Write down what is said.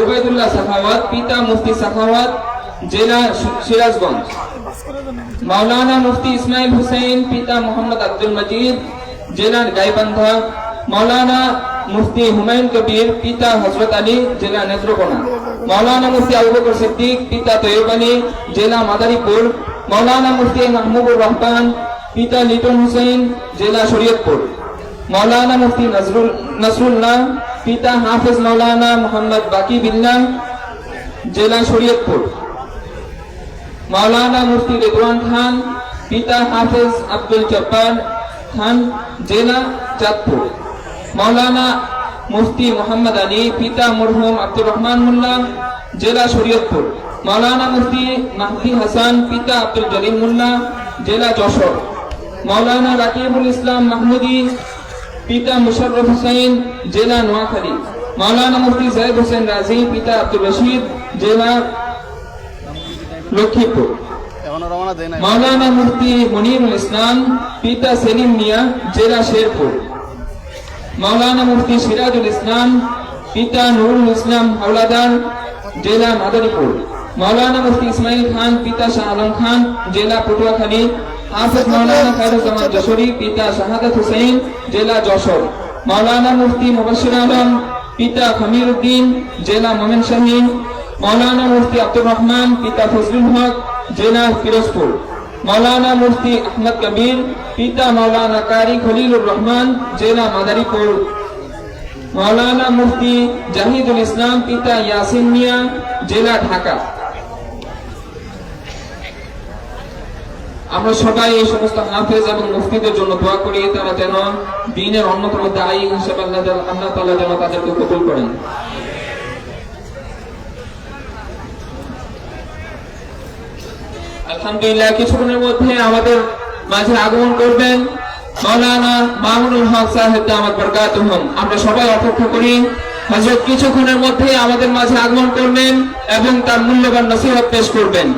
ওবায়দুল্লাহ সাখাওয়াত, পিতা মুফতি সাখাওয়াত, জেলা সিরাজগঞ্জ। মাওলানা মুফতি ইসমাইল হুসেন পিতা মোহাম্মদ আব্দুল মজিদ জেলা গাইবান্ধা। মাওলানা মুফতি হুমায়ুন কবির, পিতা হজরত আলী, জেলা নেত্রকোনা। মাওলানা মুফতি আবু বকর পিতা তৈয়ব জেলা মাদারীপুর। মাওলানা মুফতি মাহমুবুর রহমান, পিতা লিটন হুসেন জেলা শরীয়তপুর। মৌলানা মুফতি নজরুল নসরুল্লাহ পিতা হাফেজ মৌলানা মোহাম্মদ বাকি বিল্লাহ জেলা শরীয়তপুর। মৌলানা মুফতি রিদওয়ান খান, পিতা হাফেজ আব্দুল জব্বার খান, জেলা চাঁদপুর। মৌলানা মুফতি মোহাম্মদ আলী, পিতা মরহুম আব্দুর রহমান মোল্লা, জেলা শরীয়তপুর। মৌলানা মুফতি মাহদি হাসান, পিতা আব্দুল জলিম মোল্লা, জেলা যশোর। মৌলানা রাকিবুল ইসলাম মাহমুদি পিতা মুশাররফ হোসেন জেলা নোয়াখালী। মৌলানা মুফতি জাহেদ হোসেন রাজি, পিতা আব্দুল রশিদ, জেলা লক্ষ্মীপুর। এখনও রওনা দেয় না মৌলানা মুফতি মনিরুল ইসলাম, পিতা সেলিম মিয়া, জেলা শেরপুর। মৌলানা মুফতি সিরাজুল ইসলাম, পিতা নুরুল ইসলাম হাওলাদার, জেলা মাদারীপুর। মৌলানা মুফতি ইসমাইল খান, পিতা শাহ আলম খান, জেলা পটুয়াখালী। হাফেজ মৌলানা খায়রুজ্জামান যশোরী পিতা শাহাদাত হুসেন জেলা যশোর। মৌলানা মুফতি মুবাশির আলম, পিতা খমির উদ্দিন জেলা মোমেন শাহীন। মৌলানা মুফতি আব্দুর রহমান, পিতা ফজলুল হক, জেলা ফিরোজপুর মৌলানা মুফতি আহমদ কবির, পিতা মৌলানা কারি খলিলুর রহমান, জেলা মাদারীপুর। মৌলানা মুফতি জাহিদুল ইসলাম, পিতা ইয়াসিন মিয়া, জেলা ঢাকা। আমরা সবাই এই সমস্ত হাফেজ এবং মুফতিদের জন্য দোয়া করি, তারা যেন দিনের অন্যতম দায়ী হিসেবে আল্লাহ আল্লাহ তাআলা যেন তাদেরকে কবুল করেন। আলহামদুলিল্লাহ, কিছুক্ষণের মধ্যে আমাদের মাঝে আগমন করবেন। মৌলানা মামুনুল হক সাহেব দামাত বরকাতুহুম আমরা সবাই অপেক্ষা করি হযরত কিছুক্ষণের মধ্যে আমাদের মাঝে আগমন করবেন এবং তার মূল্যবান নসিহত পেশ করবেন।